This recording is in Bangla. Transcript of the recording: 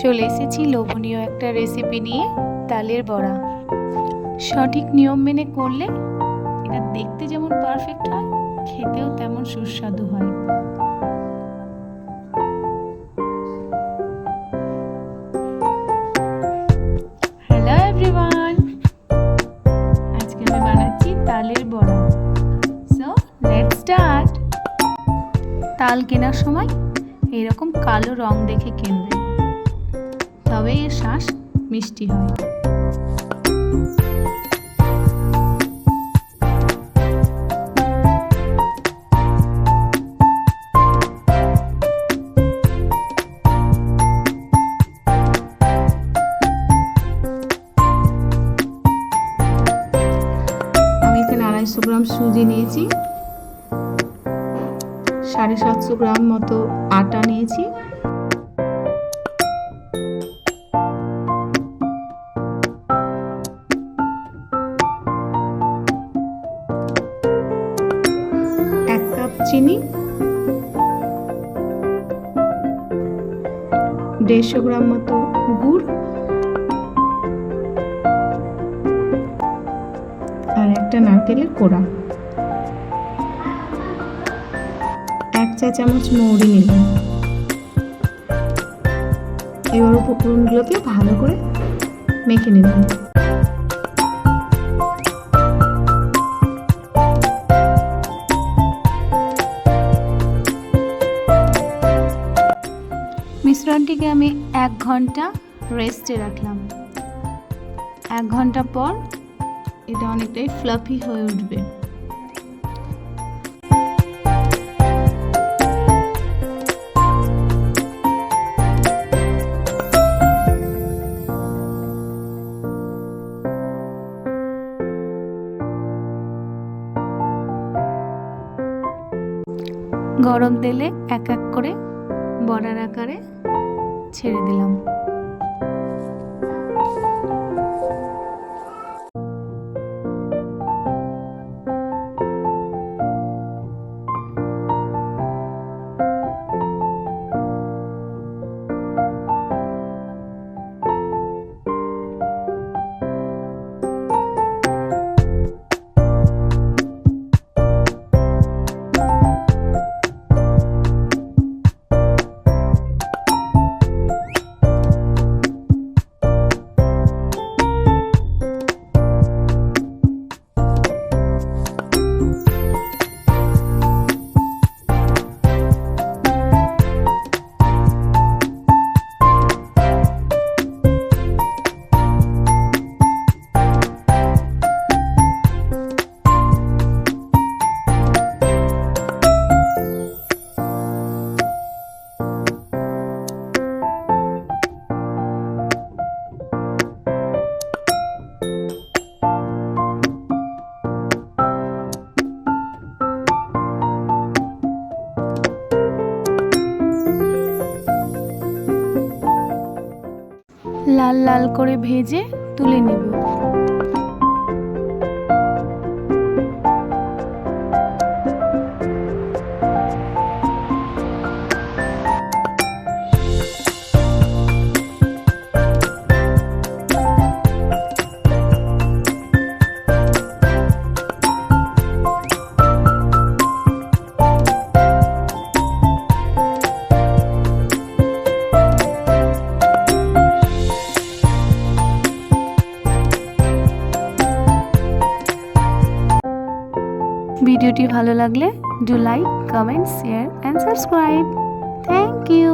চলে এসেছি লোভনীয় একটা রেসিপি নিয়ে তালের বড়া। সঠিক নিয়ম মেনে করলে এটা দেখতে যেমন পারফেক্ট হয়, খেতেও তেমন সুস্বাদু হয়। হ্যালো এভরিওয়ান আজকে আমি বানাচ্ছি তালের বড়া। সো তাল কেনার সময় এরকম কালো রং দেখে কিনবে। তবে এর শ্বাস মিষ্টি হয়। আড়াইশো গ্রাম সুজি নিয়েছি। সাড়ে সাতশো গ্রাম মতো আটা নিয়েছি। চিনি। দেড়শো গ্রাম মতো গুড়। আর একটা নারকেলের কোড়া। এক চা চামচ মৌরি নিলাম। এবার উপকরণগুলোকে ভালো করে মেখে নিলাম। মিশ্রণটিকে আমি এক ঘণ্টা রেস্টে রাখলাম। এক ঘণ্টা পর এটা অনেকটাই ফ্লাফি হয়ে উঠবে। গরম তেলে এক এক করে বড়ার আকারে ছেড়ে দিলাম। লাল লাল করে ভেজে তুলে নেব। ভিডিওটি ভালো লাগলে do like comment share and subscribe thank you